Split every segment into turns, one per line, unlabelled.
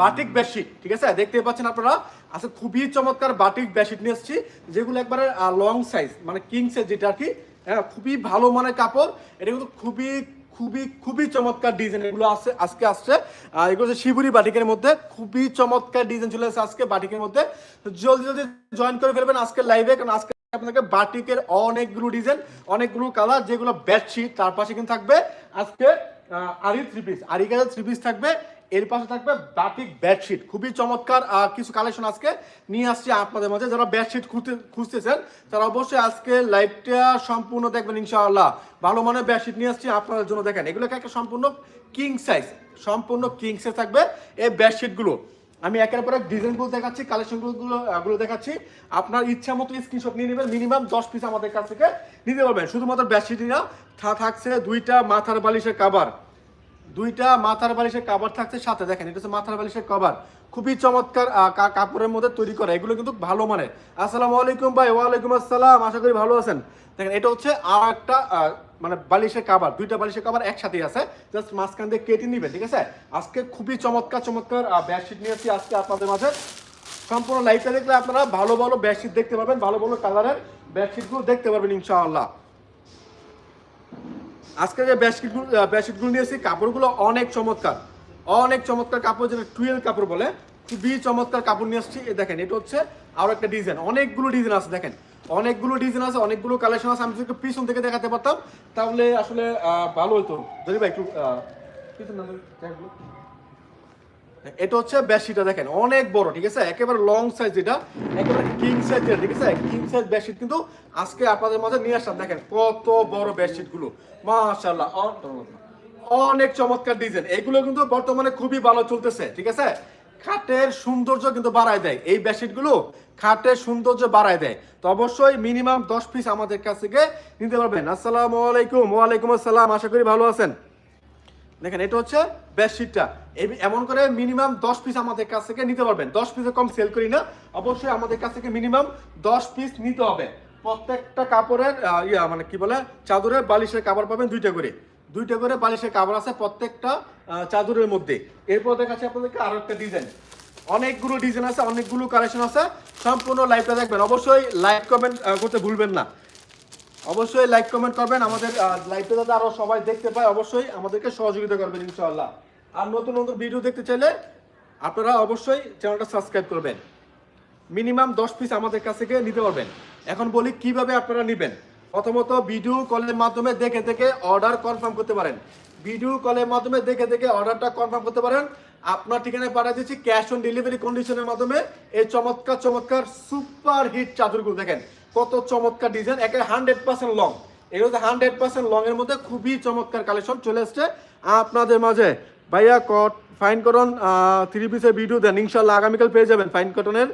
Batik bedsheet, ঠিক আছে? দেখতে পাচ্ছেন আপনারা? আচ্ছা খুবই চমৎকার বাটিক বেডশিট নিয়ে এসেছি। যেগুলো একবারে লং সাইজ মানে কিং সাইজ যেটা আর কি। হ্যাঁ খুবই ভালো মানের কাপড়। এটা কিন্তু খুবই খুবই খুবই চমৎকার ডিজাইন এগুলো আছে, আজকে আসছে। এগুলো হচ্ছে শিবুরি বাটিকের মধ্যে। খুবই চমৎকার ডিজাইন চলে আসছে আজকে বাটিকের মধ্যে। জলদি জলদি জয়েন করে ফেলবেন আজকে লাইভে কারণ আজকে আপনাকে বাটিকের অনেকগুলো ডিজাইন অনেকগুলো কালার যেগুলো বেডশিট তার পাশে কিন্তু থাকবে আজকে আরি থ্রি পিস আরি কাজের থ্রি পিস থাকবে। এর পাশে থাকবে বাটিক বেডশিট। খুবই চমৎকার কিছু কালেকশন আজকে নিয়ে আসছি আপনাদের মাঝে। যারা বেডশিট খুঁজতে খুঁজতেছেন, তারা অবশ্যই আজকে লাইভটা সম্পূর্ণ দেখবেন ইনশাআল্লাহ। ভালো মানের বেডশিট নিয়ে আসছি আপনাদের জন্য। দেখেন এগুলোকে একটা সম্পূর্ণ কিং সাইজ সম্পূর্ণ কিং সাইজ থাকবে এই বেডশিটগুলো। আমি একের পর এক ডিজাইনগুলো দেখাচ্ছি কালেকশনগুলো গুলো দেখাচ্ছি। আপনার ইচ্ছা মতো স্ক্রিনশট নিয়ে নেবেন মিনিমাম দশ পিস আমাদের কাছ থেকে নিতে পারবেন। শুধুমাত্র বেডশিটই না থাকছে দুইটা মাথার বালিশের কাবার দুইটা মাথার বালিশের কাবার থাকছে সাথে, দেখেন, এটা হচ্ছে মাথার বালিশের কভার খুবই চমৎকার কাপড়ের মধ্যে তৈরি করা, এগুলো কিন্তু ভালো মানে আসসালামু আলাইকুম ভাই, ওয়ালাইকুম আসসালাম, আশা করি ভালো আছেন। দেখেন, এটা হচ্ছে আর একটা মানে বালিশের কাবার দুইটা বালিশের কাবার একসাথেই আছে জাস্ট মাঝখান দিয়ে কেটে নিবেন, ঠিক আছে? আজকে খুবই চমৎকার চমৎকার বেডশিট নিয়েছি আজকে আপনাদের মাঝে। সম্পূর্ণ লাইফটা দেখলে আপনারা ভালো ভালো বেডশিট দেখতে পাবেন ভালো ভালো কালারের বেডশিটগুলো দেখতে পারবেন, ইনশাআল্লাহ। আজকে যে বেডশিটগুলো বেডশিটগুলো নিয়েছি কাপড়গুলো অনেক চমৎকার। অনেক চমৎকার কাপড়, যেটা টুয়েল কাপড় বলে, খুবই চমৎকার কাপড় নিয়ে আসছি দেখেন, এটা হচ্ছে আরও একটা ডিজাইন। অনেকগুলো ডিজাইন আছে, দেখেন। অনেকগুলো ডিজাইন আছে, অনেকগুলো কালেকশন আছে। আমি যদি পিছন থেকে দেখাতে পারতাম, তাহলে আসলে ভালো হতো যদি ভাই, একটু পিছন। এটা হচ্ছে বেডশিটটা দেখেন, অনেক বড়, ঠিক আছে? একেবারে লং সাইজ এটা, একেবারে কিং সাইজ যেটা ঠিক আছে? কিং সাইজ বেডশিট কিন্তু আজকে আপনাদের মাঝে নিয়ে আসলাম। দেখেন কত বড় বেডশিটগুলো মাশাআল্লাহ অনেক চমৎকার ডিজাইন এগুলো কিন্তু বর্তমানে খুবই ভালো চলতেছে, ঠিক আছে? খাটের সৌন্দর্য কিন্তু বাড়ায় দেয়। এই বেডশিটগুলো খাটের সৌন্দর্য বাড়ায় দেয়। তো অবশ্যই মিনিমাম দশ পিস আমাদের কাছ থেকে নিতে পারবেন। আসসালামু আলাইকুম, ওয়ালাইকুম আসসালাম, আশা করি ভালো আছেন। দেখেন, এটা হচ্ছে বেডশিটটা এমন করে মিনিমাম দশ পিস আমাদের কাছ থেকে নিতে পারবেন। দশ পিসে কম সেল করি না। অবশ্যই আমাদের কাছ থেকে মিনিমাম দশ পিস নিতে হবে। প্রত্যেকটা কাপড়ের ইয়া মানে কি বলে, চাদরের বালিশের কাপড় পাবেন দুইটা করে। দুইটা করে বালিশের কাপড় আছে প্রত্যেকটা চাদরের মধ্যে। এরপর দেখাচ্ছি আপনাদেরকে আরও একটা ডিজাইন অনেকগুলো ডিজাইন আছে, অনেকগুলো কালেকশন আছে। সম্পূর্ণ লাইভটা দেখবেন। অবশ্যই লাইক কমেন্ট করতে ভুলবেন না। অবশ্যই লাইক কমেন্ট করবেন। আমাদের লাইভে যাতে আরও সবাই দেখতে পায়, অবশ্যই আমাদেরকে সহযোগিতা করবেন ইনশাআল্লাহ। আর নতুন নতুন ভিডিও দেখতে চাইলে আপনারা অবশ্যই চ্যানেলটা সাবস্ক্রাইব করবেন। মিনিমাম দশ পিস আমাদের কাছ থেকে নিতে পারবেন। এখন বলি কীভাবে আপনারা নেবেন। প্রথমত ভিডিও কলের মাধ্যমে দেখে দেখে অর্ডার কনফার্ম করতে পারেন। ভিডিও কলের মাধ্যমে দেখে দেখে অর্ডারটা কনফার্ম করতে পারেন। আপনার ঠিকানায় পাঠিয়ে দিচ্ছি ক্যাশ অন ডেলিভারি কন্ডিশনের মাধ্যমে। এই চমৎকার চমৎকার সুপার হিট চাদরগুলো দেখেন। কত চমৎকার ডিজাইন একে হান্ড্রেড পার্সেন্ট লং এগুলো হান্ড্রেড পার্সেন্ট লং এর মধ্যে খুবই চমৎকার কালেকশন চলে এসছে। আপনাদের মাঝে ভাইয়া কট ফাইন কটন থ্রি পিসের ভিডিও দেন। ইনশাল্লাহ আগামীকাল পেয়ে যাবেন ফাইন কটনের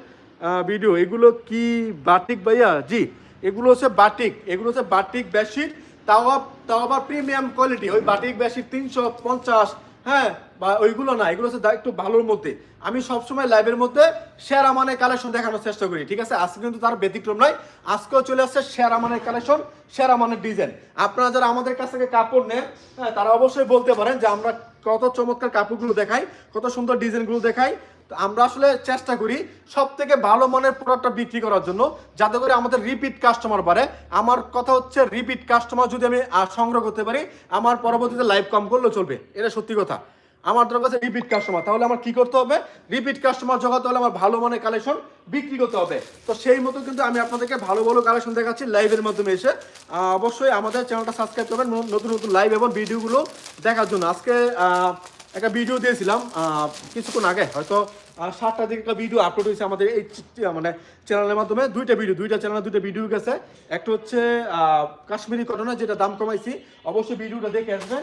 ভিডিও এগুলো কি বাটিক ভাইয়া? জি, এগুলো হচ্ছে বাটিক এগুলো হচ্ছে বাটিক বেডশিট তাও তাও আবার প্রিমিয়াম কোয়ালিটি ওই বাটিক বেডশিট তিনশো পঞ্চাশ হ্যাঁ বা ওইগুলো না, এগুলো হচ্ছে একটু ভালোর মধ্যে। আমি সবসময় লাইভের মধ্যে সেরা আমানের কালেকশন দেখানোর চেষ্টা করি, ঠিক আছে? আজকে কিন্তু তার ব্যতিক্রম নয়, আজকেও চলে আসছে সেরা মানের কালেকশন সেরা মানের ডিজাইন আপনারা যারা আমাদের কাছ থেকে কাপড় নেন হ্যাঁ তারা অবশ্যই বলতে পারেন যে আমরা কত চমৎকার কাপড়গুলো দেখাই, কত সুন্দর ডিজাইনগুলো দেখাই তো আমরা আসলে চেষ্টা করি সব থেকে ভালো মানের প্রোডাক্টটা বিক্রি করার জন্য, যাতে করে আমাদের রিপিট কাস্টমার বাড়ে। আমার কথা হচ্ছে রিপিট কাস্টমার যদি আমি সংগ্রহ করতে পারি, আমার পরবর্তীতে লাইভ কম করলেও চলবে। এটা সত্যি কথা। আমার দরকার আছে রিপিট কাস্টমার তাহলে আমার কি করতে হবে? রিপিট কাস্টমার জোগাতে হলে আমার ভালো মানের কালেকশন বিক্রি করতে হবে। তো সেই মতো কিন্তু আমি আপনাদেরকে ভালো ভালো কালেকশন দেখাচ্ছি লাইভের মাধ্যমে এসে। অবশ্যই আমাদের চ্যানেলটা সাবস্ক্রাইব করবেন নতুন নতুন লাইভ এবং ভিডিওগুলো দেখার জন্য। আজকে একটা ভিডিও দিয়েছিলাম কিছুক্ষণ আগে, হয়তো সাতটার দিকে একটা ভিডিও আপলোড হয়েছে আমাদের এই মানে চ্যানেলের মাধ্যমে। দুইটা ভিডিও দুইটা চ্যানেলে দুইটা ভিডিও গেছে। একটা হচ্ছে কাশ্মীরি ঘটনা, যেটা দাম কমাইছি। অবশ্যই ভিডিওটা দেখে আসবেন।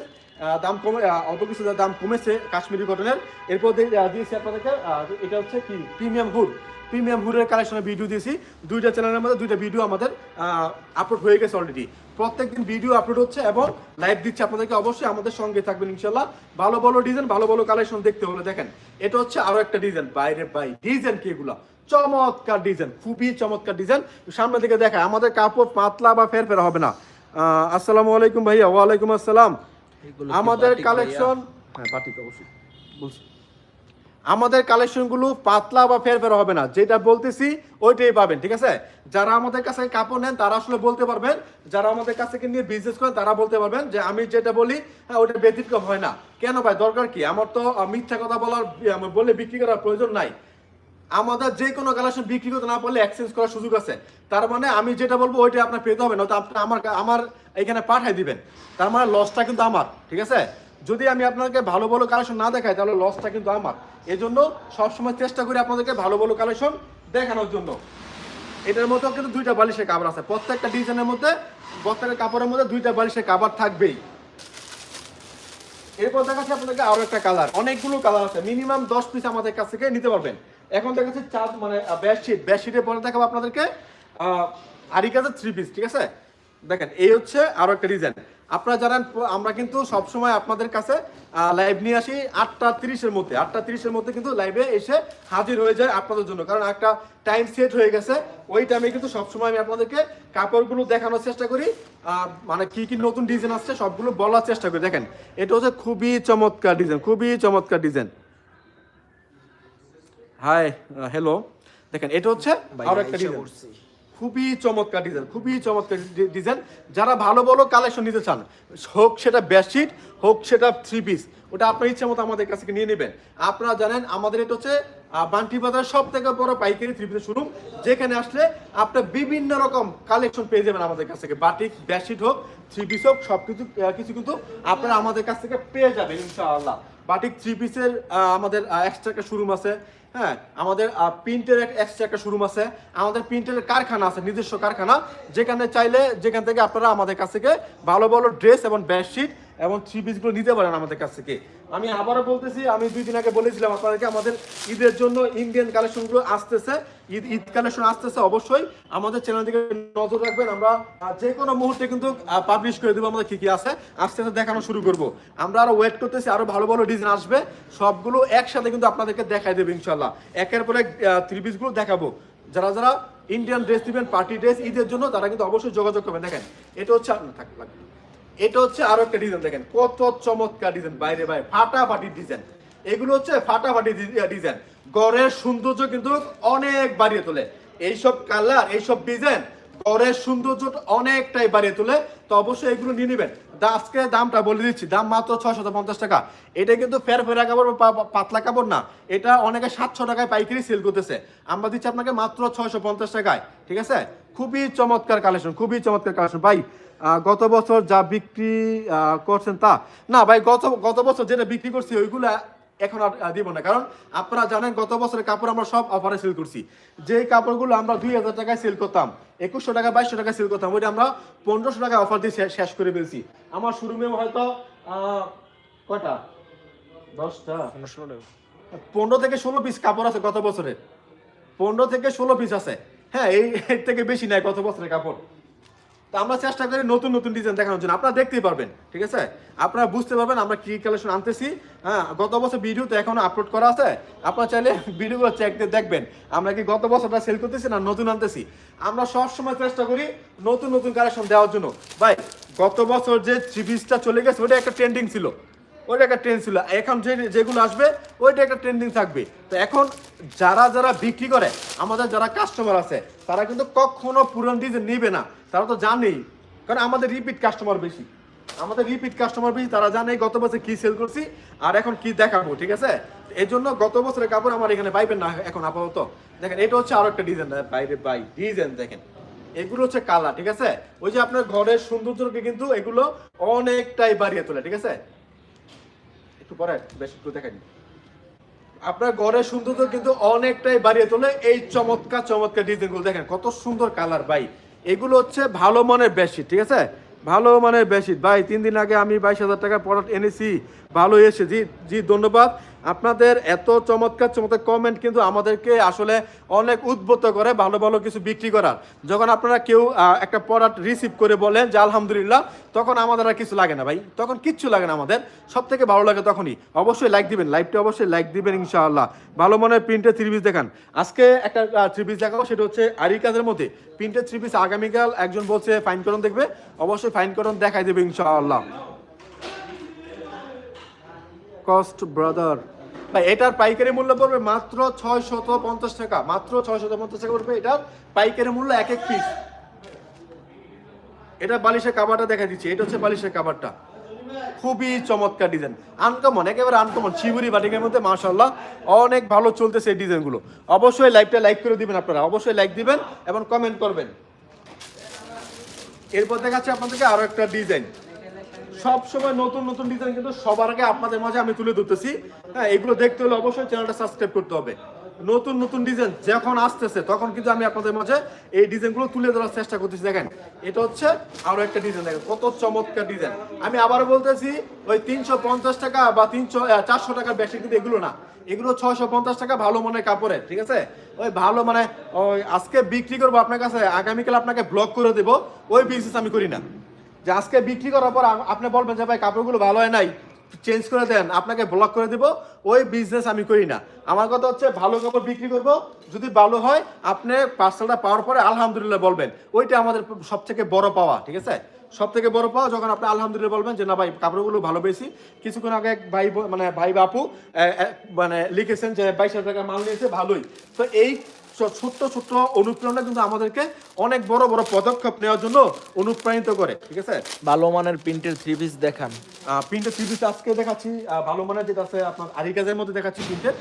দাম কমে অল্প কিছু দাম কমেছে কাশ্মীরি কটনের এরপর দিয়ে- দিয়েছি আপনাদেরকে এটা হচ্ছে কি? প্রিমিয়াম হুড প্রিমিয়াম হুডের কালেকশনের ভিডিও দিয়েছি। দুইটা চ্যানেলের মধ্যে দুইটা ভিডিও আমাদের আপলোড হয়ে গেছে অলরেডি প্রত্যেকদিন ভিডিও আপলোড হচ্ছে এবং লাইভ দিচ্ছে আপনাদেরকে অবশ্যই আমাদের সঙ্গে থাকবেন ইনশাল্লাহ ভালো ভালো ডিজাইন ভালো ভালো কালেকশন দেখতে হলে দেখেন এটা হচ্ছে আরও একটা ডিজাইন বাইরে বাই ডিজাইন কি এগুলা? চমৎকার ডিজাইন খুবই চমৎকার ডিজাইন সামনে থেকে দেখায় আমাদের কাপড় পাতলা বা ফের ফের হবে না। আসসালামু আলাইকুম ভাইয়া ওয়ালাইকুম আসসালাম। আমাদের কালেকশন হ্যাঁ বাটিক অবশ্যই। বলছি। আমাদের কালেকশনগুলো পাতলা বা ফের ফের হবে না। যেটা বলতেছি, ওইটাই পাবেন, ঠিক আছে? যারা আমাদের কাছে কাপড় নেন, তারা আসলে বলতে পারবেন, যারা আমাদের কাছে নিয়ে বিজনেস করেন, তারা বলতে পারবেন যে, আমি যেটা বলি হ্যাঁ ওটা ব্যতিক্রম হয় না। কেন ভাই? দরকার কি? আমার তো মিথ্যা কথা বলার বলে বিক্রি করার প্রয়োজন নাই। আমাদের যে কোনো কালেকশন বিক্রি করতে না পারলে এক্সচেঞ্জ করার সুযোগ আছে। তার মানে আমি যেটা বলব ওইটা আপনার পেতে হবে না তো আপনি আমার আমার এখানে পাঠাই দিবেন। তার মানে লসটা কিন্তু আমার, ঠিক আছে? যদি আমি আপনাকে ভালো ভালো কালেকশন না দেখাই, তাহলে লসটা কিন্তু আমার। এই জন্য সবসময় চেষ্টা করি আপনাদেরকে ভালো ভালো কালেকশন দেখানোর জন্য। এটার মধ্যেও কিন্তু দুইটা বালিশের কাবার আছে। প্রত্যেকটা ডিজাইনের মধ্যে, প্রত্যেকটা কাপড়ের মধ্যে দুইটা বালিশের কাবার থাকবেই। এরপর দেখাচ্ছি আপনাদেরকে আরও একটা কালার অনেকগুলো কালার আছে। মিনিমাম দশ পিস আমাদের কাছ থেকে নিতে পারবেন। এখন দেখাচ্ছি চার মানে বেডশিট বেডশিটের পরে দেখাবো আপনাদেরকে আরিকাজের থ্রি পিস ঠিক আছে? দেখেন, এই হচ্ছে আরও একটা ডিজাইন আপনারা জানেন আমরা কিন্তু সবসময় আপনাদের কাছে লাইভ নিয়ে আসি আটটা তিরিশের মধ্যে। আটটা তিরিশের মধ্যে কিন্তু লাইভে এসে হাজির হয়ে যায় আপনাদের জন্য। কারণ একটা টাইম সেট হয়ে গেছে। ওই টাইমে কিন্তু সবসময় আমি আপনাদেরকে কাপড়গুলো দেখানোর চেষ্টা করি। মানে কি কি নতুন ডিজাইন আসছে সবগুলো বলার চেষ্টা করি। দেখেন এটা হচ্ছে খুবই চমৎকার ডিজাইন খুবই চমৎকার ডিজাইন হাই হ্যালো দেখেন এটা হচ্ছে আরও একটা ডিজাইন খুবই চমৎকার ডিজাইন খুবই চমৎকার ডিজাইন যারা ভালো ভালো কালেকশন নিতে চান, হোক সেটা বেডশিট হোক সেটা থ্রি পিস ওটা আপনার ইচ্ছে মতো আমাদের কাছ থেকে নিয়ে নেবেন। আপনারা জানেন, আমাদের এটা হচ্ছে বান্টি বাজার সব থেকে বড় পাইকারি থ্রি পিসের শোরুম যেখানে আসলে আপনার বিভিন্ন রকম কালেকশন পেয়ে যাবেন আমাদের কাছ থেকে। বাটিক বেডশিট হোক থ্রি পিস হোক সব কিছু কিছু কিন্তু আপনারা আমাদের কাছ থেকে পেয়ে যাবেন, ইনশাআল্লাহ। বাটিক থ্রি পিসের আমাদের এক্সট্রা একটা শোরুম আছে। হ্যাঁ আমাদের প্রিন্টের এক্সট্রা একটা শোরুম আছে। আমাদের প্রিন্টের কারখানা আছে, নিজস্ব কারখানা। যেখানে চাইলে, যেখান থেকে আপনারা আমাদের কাছ থেকে ভালো ভালো ড্রেস এবং বেডশিট এবং থ্রি পিসগুলো নিতে পারেন আমাদের কাছ থেকে। আমি আবারও বলতেছি, আমি দুই দিন আগে বলেছিলাম আপনাদেরকে, আমাদের ঈদের জন্য ইন্ডিয়ান কালেকশনগুলো আসতেছে। ঈদ ঈদ কালেকশন আসতেছে অবশ্যই। আমাদের চ্যানেল দিকে নজর রাখবেন, আমরা যে কোনো মুহূর্তে কিন্তু পাবলিশ করে দেবো আমাদের কি কি আছে। আস্তে আস্তে দেখানো শুরু করব। আমরা আরও ওয়েট করতেছি, আরও ভালো ভালো ডিজাইন আসবে। সবগুলো একসাথে কিন্তু আপনাদেরকে দেখাই দেবে ইনশাল্লাহ একের পর এক থ্রি পিসগুলো দেখাবো। যারা যারা ইন্ডিয়ান ড্রেস দিবেন পার্টি ড্রেস ঈদের জন্য, তারা কিন্তু অবশ্যই যোগাযোগ করবেন। দেখেন, এটা হচ্ছে আপনার থাক। লাগবে না। এটা হচ্ছে আরও একটা ডিজাইন দেখেন, কত চমৎকার ডিজাইন বাইরে বাইরে, ফাটাফাটি ডিজাইন এগুলো হচ্ছে ফাটাফাটি ডিজাইন গড়ের সৌন্দর্য কিন্তু অনেক বাড়িয়ে তোলে। এইসব কালার, এইসব ডিজাইন গড়ের সৌন্দর্য অনেকটাই বাড়িয়ে তোলে। তো অবশ্যই এগুলো নিয়ে নেবেন। আজকে দামটা বলে দিচ্ছি, দাম মাত্র ছয়শত পঞ্চাশ টাকা। এটা কিন্তু ফের ফেরা কাপড় বা পাতলা কাপড় না। এটা অনেকে সাতশো টাকায় পাইকারি সেল করতেছে। আমরা দিচ্ছি আপনাকে মাত্র ছয়শো পঞ্চাশ টাকায়, ঠিক আছে? খুবই চমৎকার কালেকশন খুবই চমৎকার কালেকশন ভাই গত বছর যা বিক্রি করছেন তা না ভাই, গত গত বছর যেটা বিক্রি করছি, ওইগুলা এখন আর দিব না। কারণ আপনারা জানেন, গত বছরের কাপড় আমরা সব অফারে সেল করছি। যে কাপড়গুলো আমরা দুই হাজার টাকায় সেল করতাম, একুশশো টাকা, বাইশশো টাকায় সেল করতাম, ওইটা আমরা পনেরোশো টাকায় অফার দিয়ে শেষ করে ফেলছি। আমার শোরুমে হয়তো কটা দশটা? পনেরো থেকে ষোলো পিস কাপড় আছে গত বছরের। পনেরো থেকে ষোলো পিস আছে। হ্যাঁ এই থেকে বেশি নাই গত বছরের কাপড়। তো আমরা চেষ্টা করি নতুন নতুন ডিজাইন দেখানোর জন্য। আপনারা দেখতেই পারবেন, ঠিক আছে? আপনারা বুঝতে পারবেন, আমরা কি কালেকশন আনতেছি। হ্যাঁ গত বছর ভিডিও তো এখনও আপলোড করা আছে। আপনারা চাইলে ভিডিওগুলো চেক দিয়ে দেখবেন। আমরা কি গত বছরটা সেল করতেছি না নতুন আনতেছি? আমরা সব সময় চেষ্টা করি নতুন নতুন কালেকশন দেওয়ার জন্য। ভাই, গত বছর যে থ্রি চলে গেছে, ওটা একটা ট্রেন্ডিং ছিল। ওইটা একটা ট্রেন্ড ছিল। এখন যে, যেগুলো আসবে, ওইটা একটা ট্রেন্ডিং থাকবে। তো এখন যারা যারা বিক্রি করে, আমাদের যারা কাস্টমার আছে, তারা কিন্তু কখনো পুরান ডিজাইন নিবে না। তারা তো জানেই, কারণ আমাদের রিপিট কাস্টমার বেশি। আমাদের রিপিট কাস্টমার বেশি, তারা জানে গত বছর কি সেল করছি আর এখন কি দেখাবো, ঠিক আছে? এই জন্য গত বছরের কাপড় আমার এখানে পাইবেন না এখন আপাতত। দেখেন, এটা হচ্ছে আরও একটা ডিজাইন বাইরে, বাই ডিজাইন দেখেন। এগুলো হচ্ছে কালার ঠিক আছে? ওই যে আপনার ঘরের সৌন্দর্যকে কিন্তু এগুলো অনেকটাই বাড়িয়ে তোলে, ঠিক আছে? একটু পরে বেশ একটু দেখেন আপনার ঘরের সৌন্দর্য কিন্তু অনেকটাই বাড়িয়ে তোলে এই চমৎকার চমৎকার ডিজাইনগুলো দেখেন, কত সুন্দর কালার ভাই এগুলো হচ্ছে ভালো মানের বেডশিট, ঠিক আছে? ভালো মানের বেডশিট। ভাই, তিন দিন আগে আমি বাইশ হাজার টাকা প্রোডাক্ট এনেছি। ভালো এসে জি জি, ধন্যবাদ। আপনাদের এত চমৎকার চমৎকার কমেন্ট কিন্তু আমাদেরকে আসলে অনেক উদ্বুদ্ধ করে, ভালো ভালো কিছু বিক্রি করার। যখন আপনারা কেউ একটা প্রোডাক্ট রিসিভ করে বলেন যে, আলহামদুলিল্লাহ তখন আমাদের আর কিছু লাগে না ভাই। তখন কিচ্ছু লাগে না আমাদের। সব থেকে ভালো লাগে তখনই। অবশ্যই লাইক দিবেন। লাইভটা অবশ্যই লাইক দিবেন ইনশাআল্লাহ। ভালো মনের প্রিন্টের থ্রি পিস দেখান। আজকে একটা থ্রি পিস দেখাবো, সেটা হচ্ছে আরি কাজের মধ্যে। প্রিন্টের থ্রি পিস আগামীকাল একজন বলছে ফাইন করন দেখবে। অবশ্যই ফাইন করন দেখাই দেবে ইনশাআল্লাহ। কস্ট ব্রাদার ভাই, এটার পাইকারি মূল্য পড়বে মাত্র ছয় শত পঞ্চাশ টাকা। মাত্র ছয় শত পঞ্চাশ টাকা পড়বে এটার পাইকারি মূল্য এক এক পিস এটা বালিশের কাবারটা দেখা দিচ্ছি। এটা হচ্ছে বালিশের কাবারটা খুবই চমৎকার ডিজাইন আনকমন একেবারে আনকমন শিবুরি বাটিকের মধ্যে মাশাল্লাহ অনেক ভালো চলতেছে এই ডিজাইনগুলো অবশ্যই লাইভটা লাইক করে দিবেন আপনারা। অবশ্যই লাইক দিবেন এবং কমেন্ট করবেন। এরপর দেখাচ্ছি আপনাদেরকে আরও একটা ডিজাইন সব সময় নতুন নতুন ডিজাইন কিন্তু সবার আগে আপনাদের মাঝে আমি তুলে ধরতেছি। হ্যাঁ এগুলো দেখতে হলে অবশ্যই চ্যানেলটা সাবস্ক্রাইব করতে হবে। নতুন নতুন ডিজাইন যখন আসতেছে, তখন কিন্তু আমি আপনাদের মাঝে এই ডিজাইনগুলো তুলে ধরার চেষ্টা করতেছি। দেখেন, এটা হচ্ছে আরও একটা ডিজাইন দেখেন, কত চমৎকার ডিজাইন আমি আবারও বলতেছি, ওই তিনশো পঞ্চাশ টাকা বা তিনশো চারশো টাকার বেশি কিন্তু এগুলো না। এগুলো ছয়শো পঞ্চাশ টাকা ভালো মানের কাপড়ের, ঠিক আছে? ওই ভালো মানে ওই আজকে বিক্রি করব আপনার কাছে, আগামীকাল আপনাকে ব্লক করে দেবো, ওই বিজনেস আমি করি না। যে আজকে বিক্রি করার পর আপনি বলবেন যে, ভাই, কাপড়গুলো ভালো হয় নাই চেঞ্জ করে দেন, আপনাকে ব্লক করে দিব, ওই বিজনেস আমি করি না। আমার কথা হচ্ছে, ভালো কাপড় বিক্রি করব, যদি ভালো হয়, আপনি পার্সেলটা পাওয়ার পরে আলহামদুলিল্লাহ বলবেন। ওইটা আমাদের সব থেকে বড় পাওয়া, ঠিক আছে? সব থেকে বড় পাওয়া যখন আপনি আলহামদুলিল্লাহ বলবেন যে, না ভাই, কাপড়গুলো ভালো বেশি কিছুক্ষণ আগে এক ভাই মানে ভাই বাপু মানে লিখেছেন যে, বাইশ হাজার টাকা মাল নিয়েছে, ভালোই। তো এই ছোট্ট ছোট্ট অনুপ্রেরণা কিন্তু আমাদেরকে অনেক বড় বড় পদক্ষেপ নেওয়ার জন্য অনুপ্রাণিত করে ঠিক আছে?
ভালো মানের প্রিন্টের থ্রি পিস দেখান।
প্রিন্টের থ্রি পিস আজকে দেখাচ্ছি ভালো মানের যেটা আছে আপনার আরিকাজের মধ্যে দেখাচ্ছি প্রিন্টের।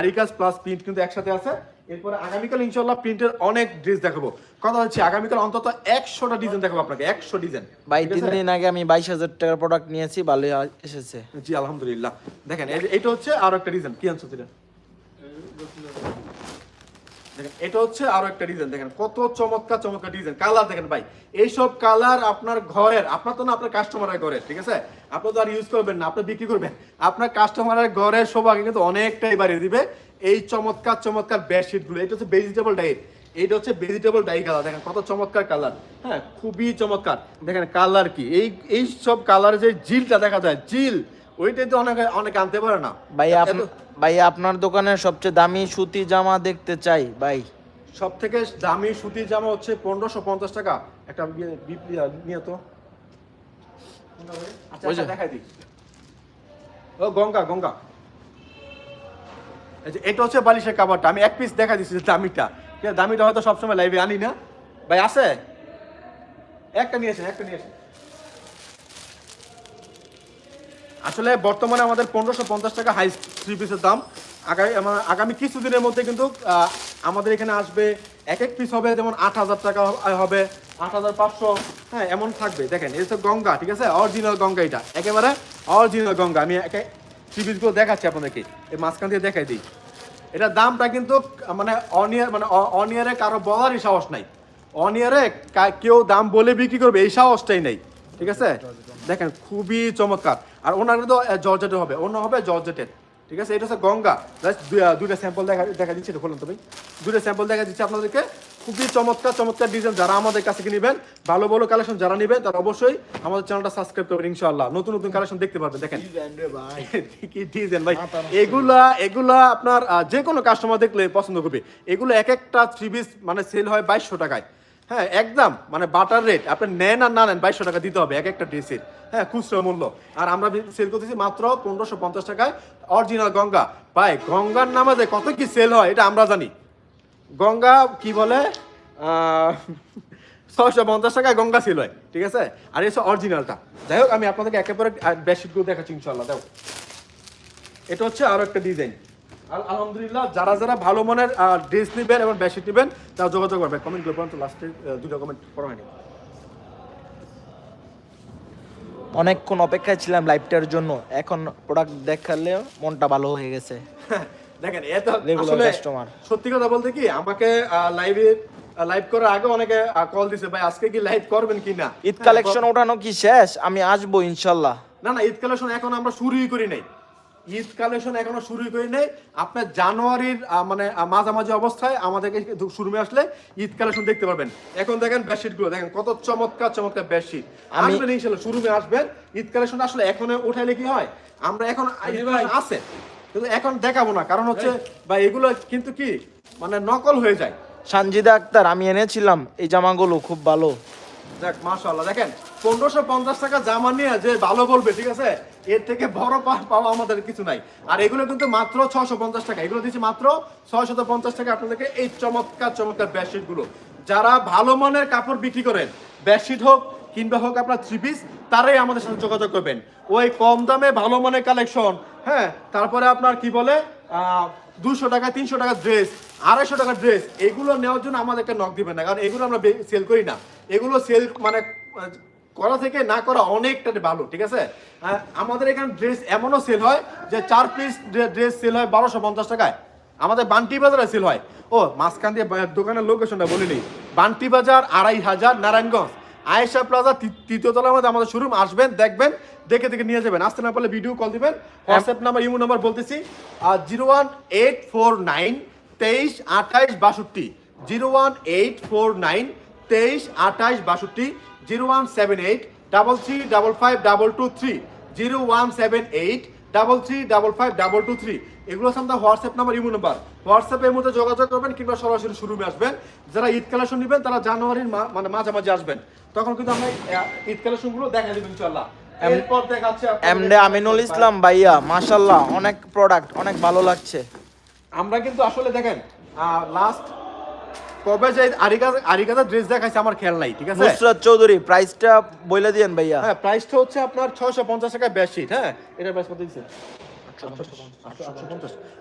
আরিকাজ প্লাস প্রিন্ট কিন্তু একসাথে আছে। এরপরে আগামীকাল ইনশাল্লাহ প্রিন্টের অনেক ড্রেস দেখাবো। কথা হচ্ছে আগামীকাল অন্তত একশোটা ডিজাইন দেখাবো আপনাকে একশো ডিজাইন
ভাই তিন দিন আগে আমি বাইশ হাজার টাকার প্রোডাক্ট নিয়েছি ভালো এসেছে।
জি আলহামদুলিল্লাহ। দেখেন এটা হচ্ছে আরও একটা ডিজাইন কি আনছো এটা দেখেন এটা হচ্ছে আরও একটা ডিজাইন দেখেন কত চমৎকার চমৎকার ডিজাইন কালার দেখেন ভাই এইসব কালার আপনার ঘরের আপনার তো না আপনার কাস্টমারের ঠিক আছে? আপনি তো আর ইউজ করবেন না আপনি বিক্রি করবেন। আপনার কাস্টমারের ঘরের কিন্তু অনেকটাই বাড়িয়ে দিবে। এই চমৎকার চমৎকার বেডশিটগুলো এটা হচ্ছে ভেজিটেবল ডাইট এইটা হচ্ছে ভেজিটেবল ডাই কালার দেখেন কত চমৎকার কালার হ্যাঁ খুবই চমৎকার। দেখেন কালার কি? এই এই সব কালার যে জিলটা দেখা যায় জিল ওইটাই তো অনেকে অনেকে আনতে পারে না।
ভাই ভাই আপনার দোকানের সবচেয়ে দামি সুতি জামা দেখতে চাই ভাই।
সব থেকে দামি সুতির জামা হচ্ছে পনেরোশো পঞ্চাশ টাকা। একটা নিয়ে তো। আচ্ছা দেখাই দিই। ও গঙ্গা গঙ্গা। এটা হচ্ছে বালিশের কাবারটা আমি এক পিস দেখা দিচ্ছি দামিটা। দামিটা হয়তো সবসময় লাইভে আনি না। ভাই আছে? একটা নিয়েছেন একটা নিয়েছেন আসলে বর্তমানে আমাদের পনেরোশো পঞ্চাশ টাকা হাই থ্রি পিসের দাম। আগামী আগামী কিছুদিনের মধ্যে কিন্তু আমাদের এখানে আসবে এক এক পিস হবে, যেমন আট হাজার টাকা হবে, আট হাজার পাঁচশো হ্যাঁ এমন থাকবে। দেখেন এটা হচ্ছে গঙ্গা, ঠিক আছে? অরিজিনাল গঙ্গা এটা। একেবারে অরিজিনাল গঙ্গা। আমি একে থ্রি পিসগুলো দেখাচ্ছি আপনাদেরকে। এই মাঝখান দিয়ে দেখাই দিই। এটার দামটা কিন্তু মানে অনিয়ার মানে অনিয়ারে কারও বলারই সাহস নাই। অনিয়ারে কেউ দাম বলে বিক্রি করবে, এই সাহসটাই নেই। ঠিক আছে? দেখেন খুবই চমৎকার। আর ওনার তো জর্জেটের হবে। অন্য হবে জর্জেটের। ঠিক আছে? এটা হচ্ছে গঙ্গা। জাস্ট দুইটা স্যাম্পল দেখা দেখা দিচ্ছি এটা বলুন তো ভাই। দুইটা স্যাম্পল দেখা দিচ্ছি আপনাদেরকে। খুবই চমৎকার চমৎকার ডিজাইন যারা আমাদের কাছে নেবেন ভালো ভালো কালেকশন যারা নেবেন তারা অবশ্যই আমাদের চ্যানেলটা সাবস্ক্রাইব করবেন ইনশাআল্লাহ। নতুন নতুন কালেকশন দেখতে পারবেন। দেখেন। কি ডিজাইন ভাই? এগুলা এগুলা আপনার যে কোনো কাস্টমার দেখলে পছন্দ করবে। এগুলো এক একটা থ্রি পিস মানে সেল হয় বাইশশো টাকায়। হ্যাঁ একদম। মানে বাটার রেট আপনি নেন আর না নেন, বাইশশো টাকা দিতে হবে, এক একটা ড্রেসের। হ্যাঁ খুচরো মূল্য। আর আমরা সেল করতেছি মাত্র পনেরোশো পঞ্চাশ টাকায় অরিজিনাল গঙ্গা। ভাই, গঙ্গার নামে যে কত কি সেল হয়, এটা আমরা জানি। গঙ্গা কি বলে? ছয়শো পঞ্চাশ টাকায় গঙ্গা সেল হয়, ঠিক আছে? আর এসব অরিজিনালটা যাই হোক, আমি আপনাদেরকে একেবারে বেডশিটগুলো দেখাচ্ছি ইনশাল্লাহ দেখো এটা হচ্ছে আরও একটা ডিজাইন আলহামদুলিল্লাহ যারা যারা ভালো মানের ড্রেস নেবেন এবং বেডশিট নেবেন তারা যোগাযোগ করবেন। কমেন্ট করবেন তো লাস্টে দুটো কমেন্ট করা হয়নি।
অনেকক্ষণ অপেক্ষায় ছিলাম লাইভটার জন্য। এখন প্রোডাক্ট দেখালে মনটা ভালো হয়ে গেছে।
দেখেন এত আসলে
customer.
সত্যি কথা বলতে কি আমাকে লাইভে লাইভ করার আগে অনেকে কল দিছে ভাই আজকে কি লাইভ করবেন কি না?
ঈদ কালেকশন ওঠানো কি শেষ? আমি আসব ইনশাল্লাহ।
না না ঈদ কালেকশন এখন আমরা শুরুই করি নাই। ঈদ কালেকশন এখনও শুরুই করি নাই। আপনার জানুয়ারির মানে মাঝামাঝি অবস্থায় আমাদেরকে শুরুমে আসলে ঈদ কালেকশন দেখতে পারবেন। এখন দেখেন বেডশিটগুলো দেখেন কত চমৎকার চমৎকার বেডশিট আসবেন ইনশাল্লাহ শুরুমে আসবেন। ঈদ কালেকশন আসলে এখন উঠাইলে কি হয়? আমরা এখন আছে কিন্তু এখন দেখাবো না। কারণ হচ্ছে বা এগুলো কিন্তু কি মানে নকল হয়ে যায়।
সানজিদা আক্তার আমি এনেছিলাম। এই জামাগুলো খুব ভালো।
দেখ মাশাআল্লাহ। দেখেন পনেরোশো পঞ্চাশ টাকা জামা নিয়ে যে ভালো বলবে ঠিক আছে? এর থেকে বড় পাওয়া আমাদের কিছু নাই। আর এগুলো কিন্তু মাত্র ছশো পঞ্চাশ টাকা। এগুলো দিচ্ছি মাত্র ছয়শত পঞ্চাশ টাকা আপনাদেরকে এই চমৎকার চমৎকার বেডশিটগুলো যারা ভালো মানের কাপড় বিক্রি করেন, বেডশিট হোক কিংবা হোক আপনার থ্রি পিস তারাই আমাদের সাথে যোগাযোগ করবেন। ওই কম দামে ভালো মানের কালেকশন হ্যাঁ তারপরে আপনার কি বলে দুশো টাকা, তিনশো টাকা ড্রেস আড়াইশো টাকা ড্রেস এগুলো নেওয়ার জন্য আমাদেরকে নক দিবেন না। কারণ এগুলো আমরা সেল করি না। এগুলো সেল মানে করা থেকে না করা অনেকটা ভালো ঠিক আছে? আমাদের এখানে ড্রেস এমনও সেল হয় যে চার পিস ড্রেস সেল হয় বারোশো পঞ্চাশ টাকায়। আমাদের বান্টি বাজারে সেল হয়। ও মাঝখান দিয়ে দোকানের লোকেশনটা বলিনি। বান্টি বাজার আড়াই হাজার নারায়ণগঞ্জ। আয়েশা প্লাজা তি- তৃতীয় তলার মধ্যে আমাদের শোরুম আসবেন দেখবেন দেখে দেখে নিয়ে যাবেন। আসতে না পারলে ভিডিও কল দিবেন। হোয়াটসঅ্যাপ নাম্বার ইমো নাম্বার বলতেছি আর zero one eight four nine তেইশ আঠাইশ বাষট্টি। Zero one eight four nine তেইশ আঠাইশ বাষট্টি। Zero one seven eight double three double five double two three. Zero one seven eight double three double five double two three. এগুলো হচ্ছে আমাদের WhatsApp number imo number. হোয়াটসঅ্যাপের মধ্যে যোগাযোগ করবেন কিংবা সরাসরি শোরুমে আসবেন। যারা ঈদ কালেকশন নেবেন তারা জানুয়ারির মানে মাঝামাঝি আসবেন। তখন কিন্তু আমরা ঈদ কালেকশনগুলো দেখা দেবেন ইনশাল্লাহ
এমডে আমিনুল ইসলাম ভাইয়া মাশাল্লাহ অনেক প্রোডাক্ট অনেক ভালো লাগছে।
আমরা কিন্তু আসলে দেখেন লাস্ট কবে যে আরিকা আরিকাতে ড্রেস দেখাইছে আমার খেয়াল নাই ঠিক আছে?
নুসরাত চৌধুরী প্রাইসটা বলে দিয়েন ভাইয়া।
হ্যাঁ প্রাইসটা হচ্ছে আপনার ছয়শো পঞ্চাশ টাকা বেডশিট হ্যাঁ এটার প্রাইস কত দিচ্ছে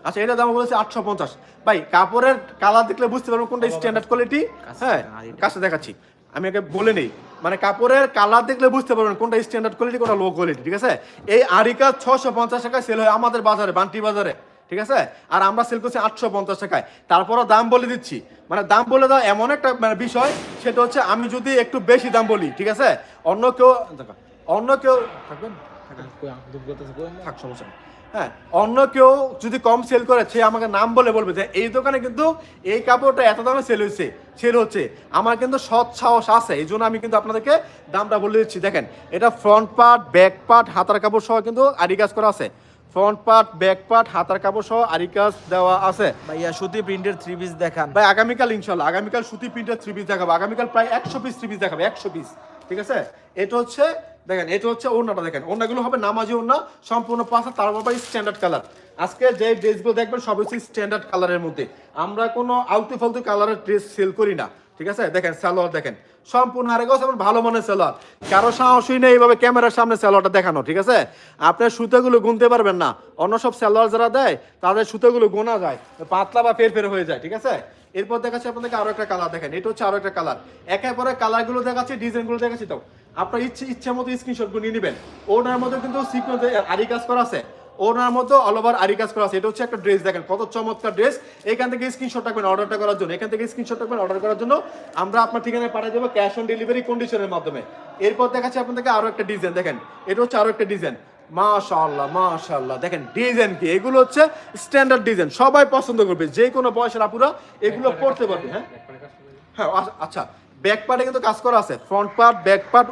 আচ্ছা এটা দাম বলেছে আটশো পঞ্চাশ। ভাই কাপড়ের কালার দেখলে বুঝতে পারবেন কোনটা স্ট্যান্ডার্ড কোয়ালিটি হ্যাঁ কাছে দেখাচ্ছি। আমি আগে বলে নেই। মানে কাপড়ের কালার দেখলে বুঝতে পারবেন কোনটা স্ট্যান্ডার্ড কোয়ালিটি কোনটা লো কোয়ালিটি ঠিক আছে? এই আরিকা ছশো পঞ্চাশ টাকায় সেল হয় আমাদের বাজারে বান্টি বাজারে। ঠিক আছে? আর আমরা সেল করছি আটশো পঞ্চাশ টাকায়। তারপরও দাম বলে দিচ্ছি। মানে দাম বলে দেওয়া এমন একটা মানে বিষয় সেটা হচ্ছে আমি যদি একটু বেশি দাম বলি ঠিক আছে? অন্য কেউ অন্য কেউ থাকবেন? থাক সমস্যা হ্যাঁ অন্য কেউ যদি কম সেল করে সে আমাকে নাম বলে বলবে যে এই দোকানে কিন্তু এই কাপড়টা এত দামে সেল হয়েছে। সেল হচ্ছে। আমার কিন্তু সৎ সাহস আছে। এই জন্য আমি কিন্তু আপনাদেরকে দামটা বলে দিচ্ছি। দেখেন এটা ফ্রন্ট পার্ট ব্যাক পার্ট হাতার কাপড় সহ কিন্তু আরি কাজ করা আছে। ফ্রন্ট পার্ট ব্যাক পার্ট হাতার কাপড় সহ আরি কাজ দেওয়া আছে।
ভাইয়া সুতি প্রিন্টের থ্রি পিস দেখান।
ভাই আগামীকাল ইনশাল্লাহ আগামীকাল সুতি প্রিন্টের থ্রি পিস দেখাবো। আগামীকাল প্রায় একশো পিস থ্রি পিস দেখাবো একশো পিস ঠিক আছে? এটা হচ্ছে দেখেন এটা হচ্ছে ওড়নাটা দেখেন। ওড়নাগুলো হবে নামাজি ওড়না সম্পূর্ণ পাশে তার উপর স্ট্যান্ডার্ড কালার আজকে যে ড্রেসগুলো দেখবেন সব হচ্ছে স্ট্যান্ডার্ড কালারের মধ্যে। আমরা কোনো আলতু ফালতু কালারের ড্রেস সেল করি না ঠিক আছে? দেখেন সালোয়ার দেখেন। সম্পূর্ণ আরেক আমার ভালো মানের সালোয়ার। কারও সাহসই নেই এইভাবে ক্যামেরার সামনে সালোয়ারটা দেখানো, ঠিক আছে? আপনার সুতোগুলো গুনতে পারবেন না। অন্য সব সালোয়ার যারা দেয়, তাদের সুতোগুলো গোনা যায়, পাতলা বা ফের ফের হয়ে যায়, ঠিক আছে? এরপর দেখাচ্ছি আপনাদেরকে আরও একটা কালার দেখেন, এটা হচ্ছে আরও একটা কালার একেবারে কালারগুলো দেখাচ্ছি ডিজাইনগুলো দেখাচ্ছি তো। আপনার ইচ্ছে ইচ্ছে মতো স্ক্রিনশটগুলো নিয়ে নেবেন। ওনার মধ্যে কিন্তু সিকোয়েন্স আরি কাজ করা আছে। ওনার মতো অল ওভার আরি কাজ করা আছে। এটা হচ্ছে একটা ড্রেস দেখেন কত চমৎকার ড্রেস এখান থেকে স্ক্রিনশট রাখবেন অর্ডারটা করার জন্য। এখান থেকে স্ক্রিনশট রাখবেন অর্ডার করার জন্য। আমরা আপনার ঠিকানায় পাঠিয়ে দেবো ক্যাশ অন ডেলিভারি কন্ডিশনের মাধ্যমে। এরপর দেখাচ্ছি আপনাদেরকে আরও একটা ডিজাইন দেখেন। এটা হচ্ছে আরও একটা ডিজাইন মাশাআল্লাহ মাশাআল্লাহ। দেখেন ডিজাইন কি? এগুলো হচ্ছে স্ট্যান্ডার্ড ডিজাইন সবাই পছন্দ করবে যে কোনো বয়সের আপুরা এগুলো পড়তে পারবে হ্যাঁ? হ্যাঁ আচ্ছা। ব্যাক পার্টে কিন্তু কাজ করা আছে। ফ্রন্ট পার্ট, ব্যাক পার্ট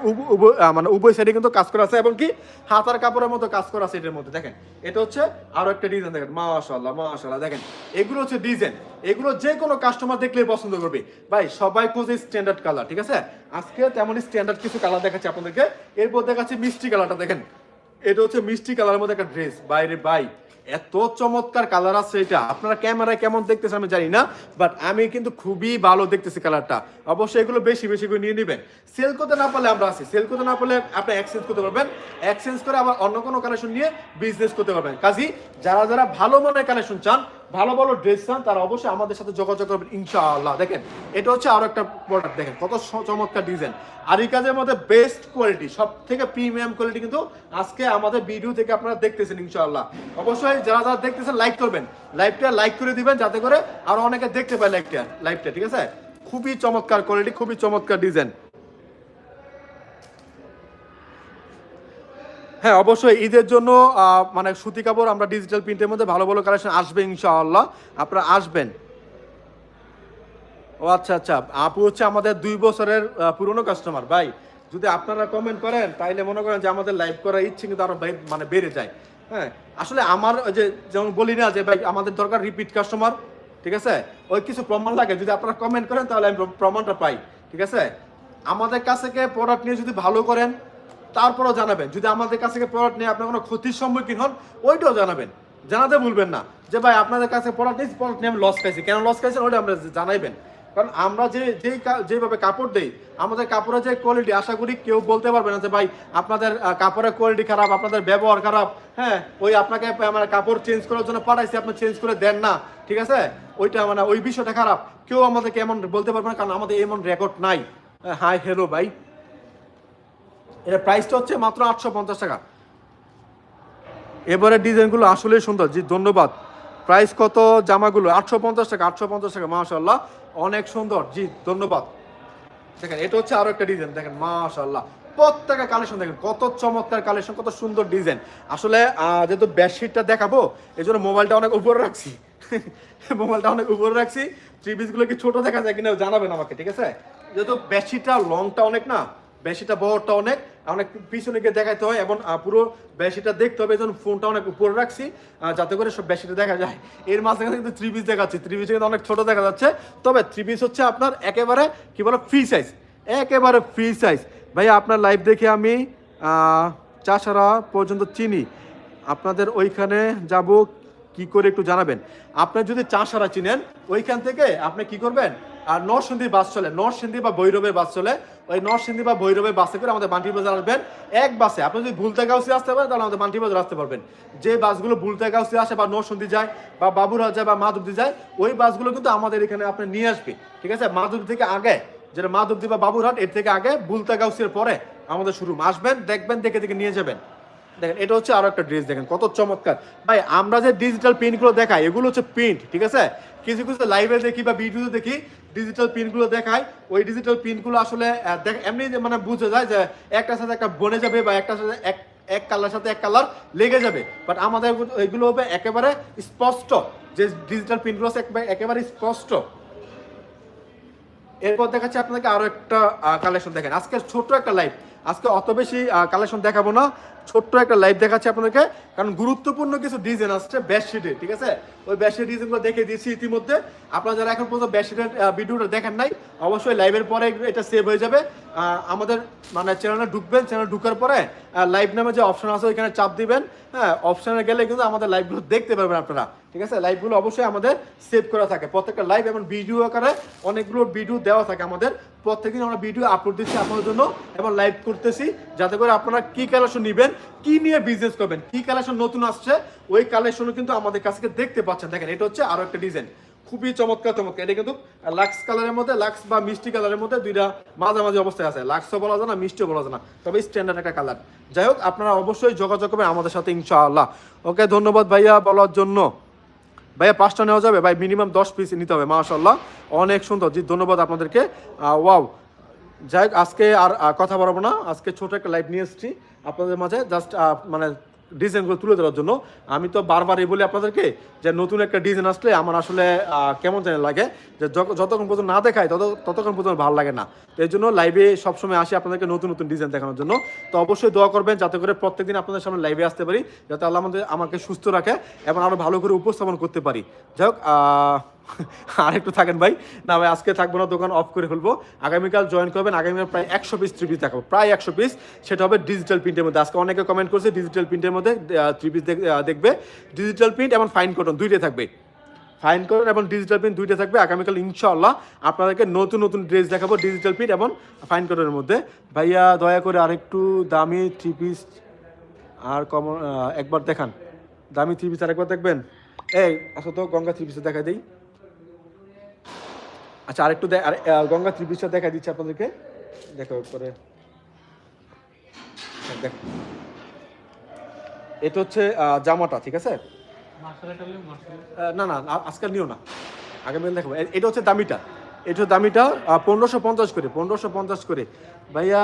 মানে উভয় সাইডে কিন্তু কাজ করা আছে এবং কি হাতার কাপড়ের মতো কাজ করা আছে এটার মধ্যে। দেখেন, এটা হচ্ছে আরও একটা ডিজাইন দেখেন। মাশাআল্লাহ মাশাআল্লাহ, দেখেন। এগুলো হচ্ছে ডিজাইন এগুলো যে কোনো কাস্টমার দেখলেই পছন্দ করবে। ভাই, সবাই খোঁজে স্ট্যান্ডার্ড কালার ঠিক আছে? আজকে তেমন স্ট্যান্ডার্ড কিছু কালার দেখাচ্ছি আপনাদেরকে। এরপর দেখাচ্ছি মিষ্টি কালারটা দেখেন। এটা হচ্ছে মিষ্টি কালারের মধ্যে একটা ড্রেস বাইরে বাই এত চমৎকার কালার আছে এটা। আপনারা ক্যামেরায় কেমন দেখতেছে আমি জানি না বাট আমি কিন্তু খুবই ভালো দেখতেছি কালারটা অবশ্যই এগুলো বেশি বেশি করে নিয়ে নেবেন। সেল করতে না পারলে আমরা আছি। সেল করতে না পারলে আপনি এক্সচেঞ্জ করতে পারবেন। এক্সচেঞ্জ করে আবার অন্য কোনো কালেকশন নিয়ে বিজনেস করতে পারবেন। কাজী, যারা যারা ভালো মানের কালেকশন চান ভালো ভালো ড্রেস চান, তারা অবশ্যই আমাদের সাথে যোগাযোগ করবেন, ইনশাআল্লাহ। দেখেন, এটা হচ্ছে আরও একটা প্রোডাক্ট দেখেন, কত চমৎকার ডিজাইন আর এই কাজের মধ্যে বেস্ট কোয়ালিটি সব থেকে প্রিমিয়াম কোয়ালিটি কিন্তু আজকে আমাদের ভিডিও থেকে আপনারা দেখতেছেন, ইনশাআল্লাহ। অবশ্যই যারা যারা দেখতেছেন লাইক করবেন। লাইভটা লাইক করে দিবেন, যাতে করে আরও অনেকে দেখতে পায় লাইভটা লাইভটা ঠিক আছে? খুবই চমৎকার কোয়ালিটি খুবই চমৎকার ডিজাইন হ্যাঁ অবশ্যই ঈদের জন্য মানে সুতি কাপড় আমরা ডিজিটাল প্রিন্টের মধ্যে ভালো ভালো কালেকশন আসবে ইনশাআল্লাহ। আপনারা আসবেন। ও আচ্ছা আচ্ছা আপু হচ্ছে আমাদের দুই বছরের পুরনো কাস্টমার ভাই, যদি আপনারা কমেন্ট করেন, তাইলে মনে করেন যে আমাদের লাইভ করার ইচ্ছে কিন্তু আরও মানে বেড়ে যায়। হ্যাঁ আসলে আমার যে, যেমন বলি না যে, ভাই, আমাদের দরকার রিপিট কাস্টমার ঠিক আছে? ওই কিছু প্রমাণ লাগে, যদি আপনারা কমেন্ট করেন, তাহলে আমি প্রমাণটা পাই, ঠিক আছে? আমাদের কাছ প্রোডাক্ট নিয়ে যদি ভালো করেন তারপরেও জানাবেন। যদি আমাদের কাছ থেকে প্রোডাক্ট নিয়ে আপনার কোনো ক্ষতির সম্মুখীন হন, ওইটাও জানাবেন। জানাতে ভুলবেন না। যে ভাই, আপনাদের কাছে প্রোডাক্ট নিয়েছি প্রোডাক্ট নিয়ে আমি লস খাইছি। কেন লস খাইছেন? ওইটা আমরা জানাইবেন। কারণ আমরা যে, যেই যেভাবে কাপড় দেই, আমাদের কাপড়ের যে কোয়ালিটি আশা করি কেউ বলতে পারবে না যে, ভাই, আপনাদের কাপড়ের কোয়ালিটি খারাপ, আপনাদের ব্যবহার খারাপ। হ্যাঁ ওই আপনাকে মানে কাপড় চেঞ্জ করার জন্য পাঠাইছি, আপনি চেঞ্জ করে দেন না। ঠিক আছে? ওইটা মানে ওই বিষয়টা খারাপ। কেউ আমাদেরকে এমন বলতে পারবে না, কারণ আমাদের এমন রেকর্ড নাই। হাই হ্যালো ভাই। এটা প্রাইসটা হচ্ছে মাত্র আটশো পঞ্চাশ টাকা। এবারে ডিজাইনগুলো আসলেই সুন্দর, জি, ধন্যবাদ। প্রাইস কত, জামাগুলো? আটশো পঞ্চাশ টাকা, আটশো পঞ্চাশ টাকা মাশাল্লাহ অনেক সুন্দর, জি, ধন্যবাদ। দেখেন, এটা হচ্ছে আরও একটা ডিজাইন, দেখেন মাশাল্লাহ প্রত্যেকটা কালেকশন দেখেন, কত চমৎকার কালেকশন কত সুন্দর ডিজাইন। আসলে যেহেতু বেডশিটটা দেখাবো এই জন্য মোবাইলটা অনেক উপরে রাখছি। মোবাইলটা অনেক উপরে রাখছি। থ্রি পিসগুলো কি ছোট দেখা যায় কিনা জানাবেন আমাকে, ঠিক আছে? যেহেতু বেডশিটটা লংটা অনেক না বেশিটা বড়টা অনেক অনেক পিছনে গিয়ে দেখাইতে হয় এবং পুরো বেশিটা দেখতে হবে এই ফোনটা অনেক উপরে রাখছি যাতে করে সব বেশিটা দেখা যায়। এর মাঝখানে কিন্তু থ্রি পিস দেখাচ্ছি থ্রি পিস কিন্তু অনেক ছোট দেখা যাচ্ছে। তবে থ্রি পিস হচ্ছে আপনার একেবারে, কি বলো ফ্রি সাইজ একেবারে ফ্রি সাইজ ভাইয়া আপনার লাইভ দেখে আমি চাষারা পর্যন্ত চিনি। আপনাদের ওইখানে যাব, কি করে একটু জানাবেন। আপনি যদি চাষারা চিনেন, ওইখান থেকে আপনি কি করবেন? আর নরসিংদীর বাস চলে, নরসিংদী বা ভৈরবের বাস চলে, ওই নরসিংদী বা ভৈরবের বাসে করে আমাদের বান্টি বাজার আসবেন। এক বাসে, আপনি যদি ভুলতে গাউসি আসতে পারেন, তাহলে আমাদের বান্টি বাজার আসতে পারবেন। যে বাসগুলো ভুলতে গাউসি আসে বা নরসিংদী যায়, বা বাবুরহাট যায়, বা মাধবদী যায়, ওই বাসগুলো কিন্তু আমাদের এখানে আপনি নিয়ে আসবে। ঠিক আছে? মাধবদী থেকে আগে, যেটা মাধবদী বা বাবুরহাট, এর থেকে আগে বুলতা গাউসির পরে আমাদের শুরু আসবেন, দেখবেন, দেখে দেখে নিয়ে যাবেন। দেখেন, এটা হচ্ছে আরও একটা ড্রেস দেখেন, কত চমৎকার। ভাই, আমরা যে ডিজিটাল প্রিন্টগুলো দেখাই, এগুলো হচ্ছে প্রিন্ট ঠিক আছে? কিছু কিছু লাইভে দেখি বা ভিডিওতে দেখি ডিজিটাল প্রিন্টগুলো দেখায় ওই ডিজিটাল প্রিন্টগুলো আসলে এমনি মানে বুঝে যায় যে একটার সাথে একটা বনে যাবে বা একটার সাথে এক এক কালার সাথে এক কালার লেগে যাবে। বাট আমাদের এগুলো হবে একেবারে স্পষ্ট, যে ডিজিটাল প্রিন্টগুলো একেবারে- স্পষ্ট। এরপর দেখাচ্ছি আপনাকে আরও একটা কালেকশন দেখেন আজকে ছোট্ট একটা লাইভ আজকে অত বেশি কালেকশন দেখাবো না। ছোট্ট একটা লাইভ দেখাচ্ছি আপনাদেরকে। কারণ গুরুত্বপূর্ণ কিছু ডিজাইন আসছে বেডশিটে ঠিক আছে? ওই বেডশিট ডিজাইনগুলো দেখে দিয়েছি ইতিমধ্যে। আপনারা যারা এখন পর্যন্ত বেডশিটের ভিডিওটা দেখেন নাই, অবশ্যই লাইভের পরে এটা সেভ হয়ে যাবে। আমাদের মানে চ্যানেলে ঢুকবেন চ্যানেল ঢুকার পরে লাইভ নামে যে অপশন আছে ওইখানে চাপ দিবেন। হ্যাঁ অপশানে গেলে কিন্তু আমাদের লাইভগুলো দেখতে পারবেন আপনারা, ঠিক আছে? লাইভগুলো অবশ্যই আমাদের সেভ করা থাকে। প্রত্যেকটা লাইভ এবং ভিডিও আকারে অনেকগুলো ভিডিও দেওয়া থাকে আমাদের। প্রত্যেকদিন আমরা ভিডিও আপলোড দিচ্ছি আপনাদের জন্য এবং লাইভ করতেছি। যাতে করে আপনারা কি কালেকশন নেবেন, কি নিয়ে বিজনেস করবেন, কি কালেকশন নতুন আসছে, ওই কালেকশনও কিন্তু আমাদের কাছ দেখতে পাচ্ছেন। দেখেন, এটা হচ্ছে আরও একটা ডিজাইন খুবই চমৎকার চমৎকার। এটা কিন্তু লাক্স কালারের মধ্যে লাক্স বা মিষ্টি কালারের মধ্যে দুইটা মাঝামাঝি অবস্থায় আছে। লাক্সও বলা যায় না, মিষ্টিও বলা যায় না, তবে স্ট্যান্ডার্ড একটা কালার যাই হোক, আপনারা অবশ্যই যোগাযোগ করবেন আমাদের সাথে, ইনশাআল্লাহ। ওকে, ধন্যবাদ ভাইয়া বলার জন্য। ভাইয়া পাঁচটা নেওয়া যাবে। ভাই মিনিমাম দশ পিস নিতে হবে মাশাল্লাহ অনেক সুন্দর। জি, ধন্যবাদ আপনাদেরকে। ওয়াও যাই আজকে আর কথা বলব না। আজকে ছোট একটা লাইভ নিয়ে এসেছি। আপনাদের মাঝে জাস্ট মানে ডিজাইনগুলো তুলে ধরার জন্য। আমি তো বারবারই বলি আপনাদেরকে যে নতুন একটা ডিজাইন আসলে আমার আসলে কেমন জানি লাগে, যে যত- যতক্ষণ পর্যন্ত না দেখায় তত ততক্ষণ পর্যন্ত ভালো লাগে না। এই জন্য লাইভে সবসময় আসি আপনাদেরকে নতুন নতুন ডিজাইন দেখানোর জন্য। তো অবশ্যই দোয়া করবেন যাতে করে প্রত্যেকদিন আপনাদের সামনে লাইভে আসতে পারি, যাতে আল্লাহ আমাদের আমাকে সুস্থ রাখে এবং আরও ভালো করে উপস্থাপন করতে পারি। যাই হোক আর একটু থাকেন ভাই। না ভাই, আজকে থাকব না, দোকান অফ করে ফেলব। আগামীকাল জয়েন করবেন, আগামীকাল প্রায় একশো পিস থ্রি পিস দেখাবো। প্রায় একশো পিস সেটা হবে ডিজিটাল প্রিন্টের মধ্যে। আজকে অনেকে কমেন্ট করছে ডিজিটাল প্রিন্টের মধ্যে থ্রি পিস দেখবে। ডিজিটাল প্রিন্ট এবং ফাইন কটন দুইটাই থাকবে। ফাইন কটন এবং ডিজিটাল প্রিন্ট দুইটা থাকবে। আগামীকাল ইনশাআল্লাহ আপনাদেরকে নতুন নতুন ড্রেস দেখাবো ডিজিটাল প্রিন্ট এবং ফাইন কটনের মধ্যে। ভাইয়া, দয়া করে আরেকটু দামি থ্রি পিস আর কমন একবার দেখান। দামি থ্রি পিস আর একবার দেখবেন। এই, আসো তো গঙ্গা থ্রি পিসে দেখা দিই। আচ্ছা আরেকটু গঙ্গা থ্রি দেখা দিচ্ছি আপনাদেরকে। দেখো পরে হ্যাঁ, দেখ। এটা হচ্ছে জামাটা ঠিক আছে? না না আজকাল নিও না। আগামীকাল দেখো এটা হচ্ছে দামিটা। এটা দামিটা পনেরোশো পঞ্চাশ করে পনেরোশো পঞ্চাশ করে। ভাইয়া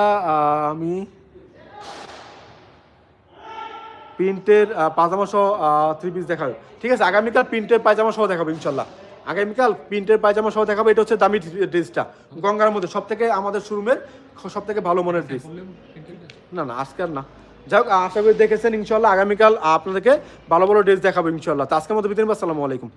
আমি প্রিন্টের পাজামা সহ থ্রি পিস দেখাবে। ঠিক আছে আগামীকাল প্রিন্টের পায়জামা সহ দেখাবো ইনশাল্লাহ। আগামীকাল প্রিন্টের পায়জামা সহ দেখাবো, এটা হচ্ছে দামি ড্রেসটা। গঙ্গার মধ্যে সব থেকে আমাদের শোরুমের সব থেকে ভালো মনের ড্রেস। না না, আজকে আর না। যাই হোক, আশা করি দেখেছেন ইনশাল্লাহ আগামীকাল আপনাদেরকে ভালো ভালো ড্রেস দেখাবো ইনশাল্লাহ তো আজকের মতো বিদিন আসসালামু আলাইকুম।